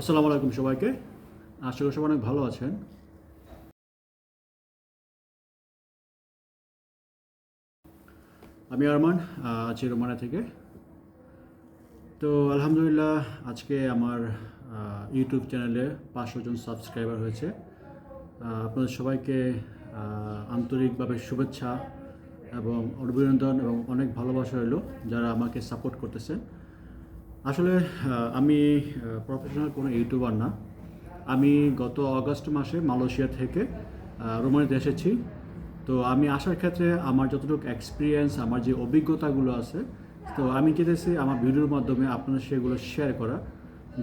আসসালামু আলাইকুম সবাইকে। আশা করি সবাই অনেক ভালো আছেন। আমি আরমান আছি রোমানা থেকে। তো আলহামদুলিল্লাহ, আজকে আমার ইউটিউব চ্যানেলে পাঁচশো জন সাবস্ক্রাইবার হয়েছে। আপনাদের সবাইকে আন্তরিকভাবে শুভেচ্ছা এবং অভিনন্দন এবং অনেক ভালোবাসা রইল যারা আমাকে সাপোর্ট করতেছেন। আসলে আমি প্রফেশনাল কোনো ইউটিউবার না। আমি গত আগস্ট মাসে মালয়েশিয়া থেকে রোমানিতে এসেছি। তো আমি আসার ক্ষেত্রে আমার যতটুকু এক্সপিরিয়েন্স আমার যে অভিজ্ঞতাগুলো আছে, তো আমি চেয়েছি আমার ভিডিওর মাধ্যমে আপনাদের সেগুলো শেয়ার করা।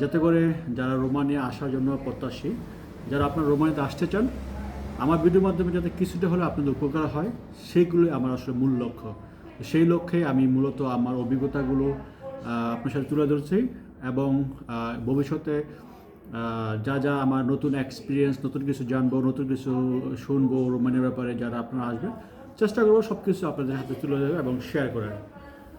যাতে করে যারা রোমানিয়া আসার জন্য প্রত্যাশী, যারা আপনার রোমানিতে আসতে চান, আমার ভিডিওর মাধ্যমে যাতে কিছুটা হলে আপনাদের উপকার হয় সেইগুলোই আমার আসলে মূল লক্ষ্য। সেই লক্ষ্যে আমি মূলত আমার অভিজ্ঞতাগুলো আপনার সাথে তুলে ধরছি এবং ভবিষ্যতে যা যা আমার নতুন এক্সপিরিয়েন্স নতুন কিছু জানব, নতুন কিছু শুনব রোমানের ব্যাপারে যারা আপনারা আসবেন, চেষ্টা করব সব কিছু আপনাদের হাতে তুলে দেবে এবং শেয়ার করার।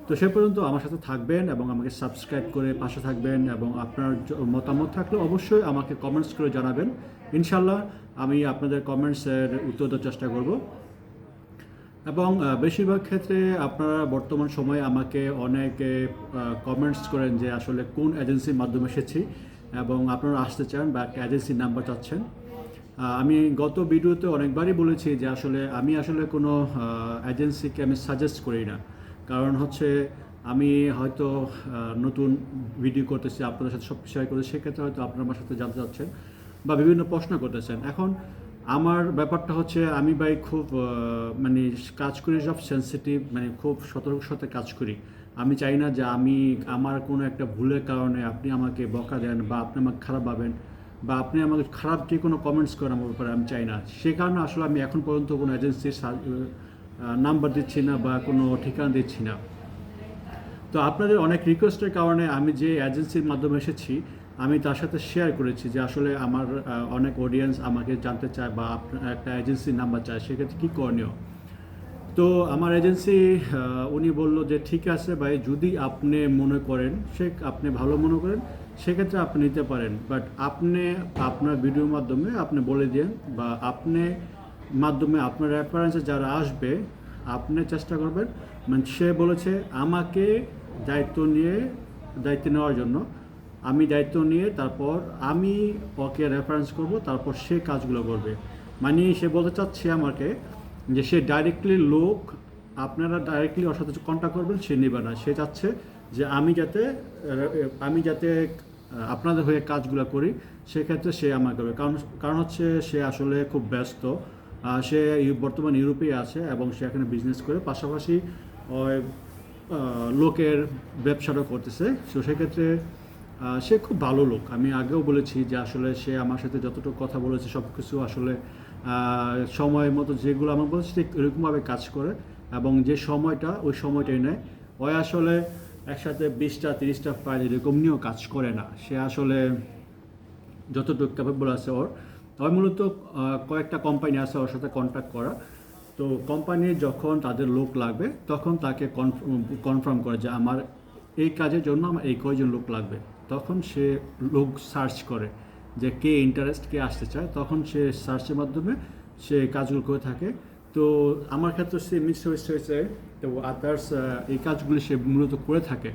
তো সে পর্যন্ত আমার সাথে থাকবেন এবং আমাকে সাবস্ক্রাইব করে পাশে থাকবেন এবং আপনার মতামত থাকলে অবশ্যই আমাকে কমেন্টস করে জানাবেন। ইনশাল্লাহ আমি আপনাদের কমেন্টসের উত্তর দেওয়ার চেষ্টা করব। এবং বেশিরভাগ ক্ষেত্রে আপনারা বর্তমান সময়ে আমাকে অনেকে কমেন্টস করেন যে আসলে কোন এজেন্সির মাধ্যমে এসেছি এবং আপনারা আসতে চান বা এজেন্সির নাম্বার চাচ্ছেন। আমি গত ভিডিওতে অনেকবারই বলেছি যে আসলে আমি আসলে কোনো এজেন্সিকে আমি সাজেস্ট করি না। কারণ হচ্ছে আমি হয়তো নতুন ভিডিও করতেছি, আপনাদের সাথে সব শেয়ার করে সেক্ষেত্রে হয়তো আপনারা আমার সাথে জানতে চাচ্ছেন বা বিভিন্ন প্রশ্ন করতেছেন। এখন আমার ব্যাপারটা হচ্ছে আমি ভাই খুব মানে কাজ করি সব সেন্সিটিভ মানে খুব সতর্ক সাথে কাজ করি। আমি চাই না যে আমি, আমার কোনো একটা ভুলের কারণে আপনি আমাকে বকা দেন বা আপনি আমাকে খারাপ ভাবেন বা আপনি আমাকে খারাপ যে কোনো কমেন্টস করেন আমার ব্যাপারে আমি চাই না। সে কারণে আসলে আমি এখন পর্যন্ত কোনো এজেন্সির নাম্বার দিচ্ছি না বা কোনো ঠিকানা দিচ্ছি না। তো আপনাদের অনেক রিকোয়েস্টের কারণে আমি যে এজেন্সির মাধ্যমে এসেছি, আমি তার সাথে শেয়ার করেছি যে আসলে আমার অনেক অডিয়েন্স আমাকে জানতে চায় বা একটা এজেন্সির নাম্বার চায়, সেক্ষেত্রে কী করণীয়? তো আমার এজেন্সি উনি বলল যে ঠিক আছে ভাই, যদি আপনি মনে করেন, সে আপনি ভালো মনে করেন, সেক্ষেত্রে আপনি নিতে পারেন। বাট আপনি আপনার ভিডিওর মাধ্যমে আপনি বলে দিন বা আপনি মাধ্যমে আপনার রেফারেন্সে যারা আসবে, আপনি চেষ্টা করবেন। মানে সে বলেছে, আমাকে দায়িত্ব নিয়ে, দায়িত্ব নেওয়ার জন্য। আমি দায়িত্ব নিয়ে তারপর আমি ওকে রেফারেন্স করব, তারপর সে কাজগুলো করবে। মানে সে বলতে চাচ্ছে আমাকে যে সে ডাইরেক্টলি লোক, আপনারা ডাইরেক্টলি ওর সাথে কন্ট্যাক্ট করবেন, সে নেবে না। সে চাচ্ছে যে আমি যাতে আমি যাতে, আপনাদের হয়ে কাজগুলো করি, সেক্ষেত্রে সে আমার করবে কারণ কারণ হচ্ছে সে আসলে খুব ব্যস্ত। সে বর্তমান ইউরোপে আছে এবং সে এখানে বিজনেস করে। পাশাপাশি লোকের ব্যবসাটাও করতেছে। তো সেক্ষেত্রে সে খুব ভালো লোক। আমি আগেও বলেছি যে আসলে সে আমার সাথে যতটুকু কথা বলেছে সব কিছু আসলে সময় মতো যেগুলো আমার বলেছে ঠিক এরকমভাবে কাজ করে এবং যে সময়টা, ওই সময়টাই নেয়। ওই আসলে একসাথে বিশটা, তিরিশটা ফাইল এরকম নিয়েও কাজ করে না। সে আসলে যতটুকু ক্যাপেবল আছে ওর। ওই মূলত কয়েকটা কোম্পানি আছে ওর সাথে কন্ট্যাক্ট করা। তো কোম্পানির যখন তাদের লোক লাগবে, তখন তাকে কনফার্ম করে যে আমার এই কাজের জন্য আমার এই কয়জন লোক লাগবে। তখন সে লোক সার্চ করে যে কে ইন্টারেস্ট কে আসতে চায়। তখন সে সার্চের মাধ্যমে সে কাজগুলো করে থাকে। তো আমার ক্ষেত্রে সে মিস হয়েছে তো আদার্স এই কাজগুলি সে মূলত করে থাকে।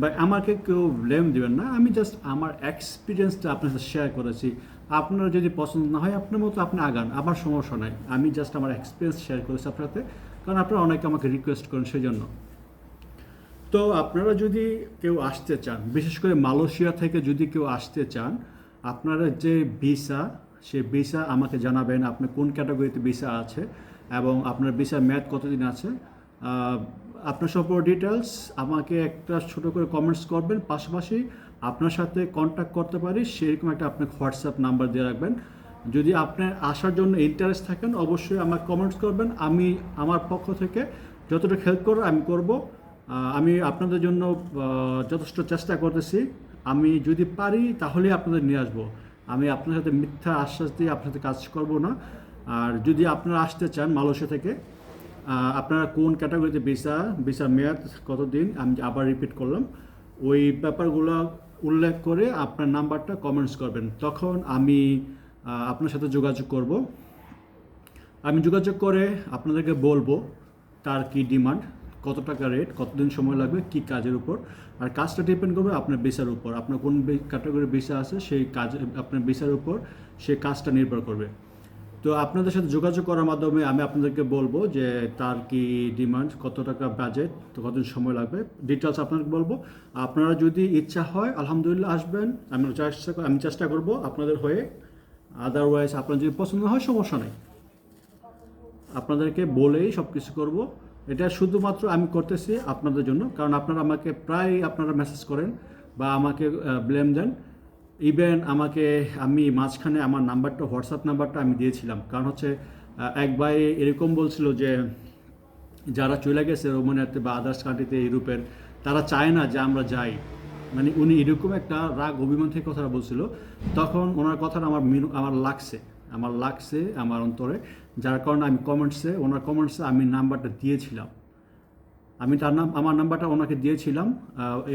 বা আমাকে কেউ ব্লেম দেবেন না। আমি জাস্ট আমার এক্সপিরিয়েন্সটা আপনার সাথে শেয়ার করেছি। আপনার যদি পছন্দ না হয়, আপনার মতো আপনি আগান। আমার সমস্যা নাই। আমি জাস্ট আমার এক্সপিরিয়েন্স শেয়ার করেছি আপনার কারণ আপনারা অনেকে আমাকে রিকোয়েস্ট করেন সেই জন্য তো আপনারা যদি কেউ আসতে চান, বিশেষ করে মালয়েশিয়া থেকে যদি কেউ আসতে চান, আপনারা যে ভিসা সে ভিসা আমাকে জানাবেন, আপনি কোন ক্যাটাগরিতে ভিসা আছে এবং আপনার ভিসার মেয়াদ কতদিন আছে। আপনার সব ডিটেলস আমাকে একটা ছোট করে কমেন্টস করবেন। পাশাপাশি আপনার সাথে কন্ট্যাক্ট করতে পারি, সেরকম একটা আপনি হোয়াটসঅ্যাপ নাম্বার দিয়ে রাখবেন। যদি আপনার আসার জন্য ইন্টারেস্ট থাকেন, অবশ্যই আমাকে কমেন্টস করবেন। আমি আমার পক্ষ থেকে যতটা হেল্প করব আমি করব। আমি আপনাদের জন্য যথেষ্ট চেষ্টা করতেছি। আমি যদি পারি তাহলে আপনাদের নিয়ে আসব। আমি আপনার সাথে মিথ্যা আশ্বাস দিয়ে আপনার সাথে কাজ করব না। আর যদি আপনারা আসতে চান মালয়েশিয়া থেকে আপনারা কোন ক্যাটাগরিতে ভিসা ভিসা মেয়াদ কতদিন, আমি আবার রিপিট করলাম। ওই ব্যাপারগুলো উল্লেখ করে আপনার নাম্বারটা কমেন্টস করবেন। তখন আমি আপনার সাথে যোগাযোগ করব। আমি যোগাযোগ করে আপনাদেরকে বলব তার কি ডিমান্ড কত টাকা রেট কতদিন সময় লাগবে, কি কাজের উপর, আর কাজটা ডিপেন্ড করবে আপনার ভিসার উপর। আপনার কোন ক্যাটাগরি ভিসা আছে, সেই কাজ, আপনার ভিসার উপর সেই কাজটা নির্ভর করবে। তো আপনাদের সাথে যোগাযোগ করার মাধ্যমে আমি আপনাদেরকে বলব যে তার কি ডিমান্ড, কত টাকা বাজেট তো কতদিন সময় লাগবে ডিটেলস আপনাকে বলব। আপনারা যদি ইচ্ছা হয়, আলহামদুলিল্লাহ আসবেন, আমি চেষ্টা আমি চেষ্টা করব আপনাদের হয়ে। আদারওয়াইজ আপনার যদি পছন্দ হয়, সমস্যা নেই। আপনাদেরকে বলেই সব কিছু করব। এটা শুধুমাত্র আমি করতেছি আপনাদের জন্য, কারণ আপনারা আমাকে প্রায় আপনারা মেসেজ করেন বা আমাকে ব্লেম দেন। ইভেন আমাকে, আমি মাঝখানে আমার নাম্বারটা হোয়াটসঅ্যাপ নাম্বারটা আমি দিয়েছিলাম। কারণ হচ্ছে এক ভাই এরকম বলছিল যে, যারা চলে গেছে রোমানিয়াতে বা আদার্স কান্ট্রিতে ইউরোপের, তারা চায় না যে আমরা যাই। মানে উনি এরকম একটা রাগ, অভিমান থেকে কথাটা বলছিল। তখন ওনার কথাটা আমার আমার লাগছে। আমার লাগছে আমার অন্তরে। যার কারণে আমি কমেন্টসে ওনার কমেন্টসে আমি নাম্বারটা দিয়েছিলাম। আমি তার নাম, আমার নাম্বারটা ওনাকে দিয়েছিলাম।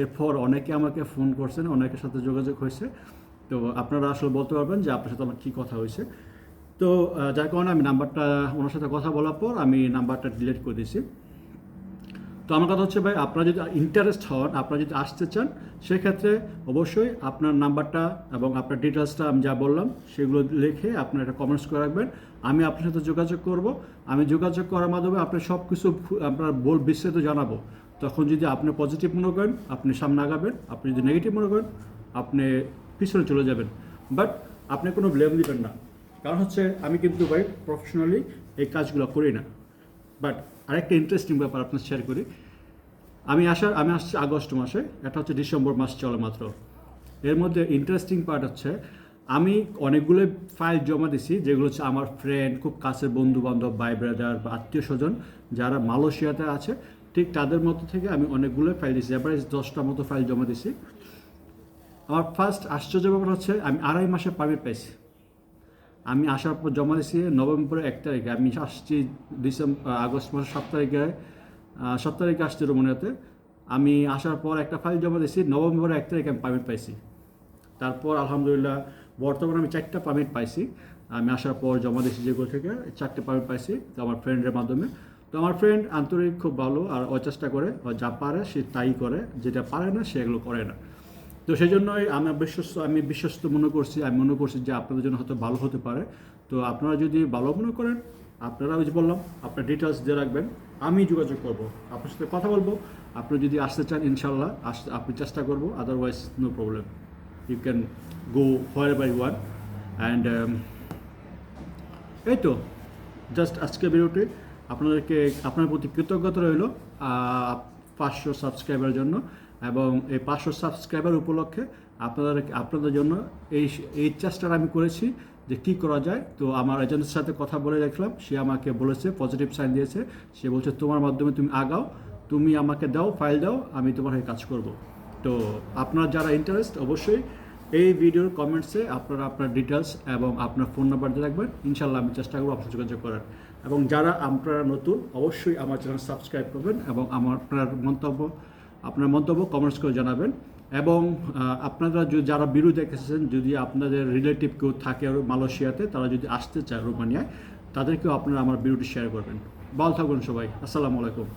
এরপর অনেকে আমাকে ফোন করছেন, অনেকের সাথে যোগাযোগ হয়েছে। তো আপনারা আসলে বলতে পারবেন যে আপনার সাথে আমার কী কথা হয়েছে। তো যার কারণে আমি নাম্বারটা, ওনার সাথে কথা বলার পর আমি নাম্বারটা ডিলিট করে দিয়েছি। তো আমার কথা হচ্ছে ভাই, আপনারা যদি ইন্টারেস্ট হন, আপনারা যদি আসতে চান, সেক্ষেত্রে অবশ্যই আপনার নাম্বারটা এবং আপনার ডিটেলসটা আমি যা বললাম, সেগুলো লিখে আপনার একটা কমেন্টস করে রাখবেন। আমি আপনার সাথে যোগাযোগ করব। আমি যোগাযোগ করার মাধ্যমে আপনার সব কিছু আপনার বল বিস্তারিত জানাব। তখন যদি আপনি পজিটিভ মনে করেন, আপনি সামনে আগাবেন। আপনি যদি নেগেটিভ মনে করেন, আপনি পিছনে চলে যাবেন। বাট আপনি কোনো ব্লেম দিবেন না। কারণ হচ্ছে, আমি কিন্তু ভাই প্রফেশনালি এই কাজগুলো করি না। বাট আরেকটা ইন্টারেস্টিং ব্যাপার আপনার শেয়ার করি। আমি আসার আমি আসছি আগস্ট মাসে, এটা হচ্ছে ডিসেম্বর মাস চলে মাত্র। এর মধ্যে ইন্টারেস্টিং পার্ট হচ্ছে, আমি অনেকগুলো ফাইল জমা দিছি, যেগুলো হচ্ছে আমার ফ্রেন্ড খুব কাছের বন্ধু বান্ধব ভাই ব্রাদার বা আত্মীয় স্বজন যারা মালয়েশিয়াতে আছে, ঠিক তাদের মতো থেকে আমি অনেকগুলো ফাইল দিছি এভারেজ দশটার মতো ফাইল জমা দিছি। আমার ফার্স্ট আশ্চর্য ব্যাপার হচ্ছে, আমি আড়াই মাসে পারমিট পাইছি। আমি আসার পর জমা দিয়েছি নভেম্বরের এক তারিখে। আমি আসছি ডিসেম্বর আগস্ট মাসের সাত তারিখে সাত তারিখে আসছি রোমানিয়াতে। আমি আসার পর একটা ফাইল জমা দিয়েছি, নভেম্বরের এক তারিখে আমি পারমিট পাইছি। তারপর আলহামদুলিল্লাহ বর্তমানে আমি চারটা পারমিট পাইছি। আমি আসার পর জমা দিয়েছি যেগুলো থেকে চারটে পারমিট পাইছি তো আমার ফ্রেন্ডের মাধ্যমে। তো আমার ফ্রেন্ড আন্তরিক, খুব ভালো আর ও চেষ্টা করে যা পারে সে তাই করে, যেটা পারে না সে এগুলো করে না। তো সেই জন্যই আমি বিশ্বস্ত আমি বিশ্বস্ত মনে করছি, আমি মনে করছি যে আপনাদের জন্য হয়তো ভালো হতে পারে। তো আপনারা যদি ভালো মনে করেন, আপনারা ওই যে বললাম, আপনার ডিটেলস দিয়ে রাখবেন, আমি যোগাযোগ করব। আপনার সাথে কথা বলব, আপনি যদি আসতে চান ইনশাল্লাহ আসতে আপনি চেষ্টা করব otherwise no problem you can go where by one and এই তো জাস্ট আজকে ভিডিওটি আপনাদেরকে, আপনার প্রতি কৃতজ্ঞতা রইল পাঁচশো সাবস্ক্রাইবার জন্য। এবং এই পাঁচশো সাবস্ক্রাইবার উপলক্ষে আপনাদের আপনাদের জন্য এই এই চেষ্টাটা আমি করেছি যে কি করা যায়। তো আমার এজেন্টের সাথে কথা বলে দেখলাম, সে আমাকে বলেছে পজিটিভ সাইন দিয়েছে। সে বলছে, তোমার মাধ্যমে তুমি আগাও, তুমি আমাকে দাও ফাইল দাও, আমি তোমার হয়ে কাজ করব। তো আপনার যারা ইন্টারেস্ট অবশ্যই এই ভিডিওর কমেন্টসে আপনারা আপনার ডিটেলস এবং আপনার ফোন নাম্বার দিয়ে রাখবেন। ইনশাল্লাহ আমি চেষ্টা করব আপনার যোগাযোগ করার। এবং যারা আপনারা নতুন, অবশ্যই আমার চ্যানেল সাবস্ক্রাইব করবেন এবং আমার আপনার মন্তব্য আপনার মন্তব্য কমেন্টস করে জানাবেন। এবং আপনারা যদি যারা বিরু দেখেছেন যদি আপনাদের রিলেটিভ কেউ থাকে মালয়েশিয়াতে, তারা যদি আসতে চায় রোমানিয়ায়, তাদেরকেও আপনারা আমার বিরোধী শেয়ার করবেন। ভালো থাকুন সবাই। আসসালামু আলাইকুম।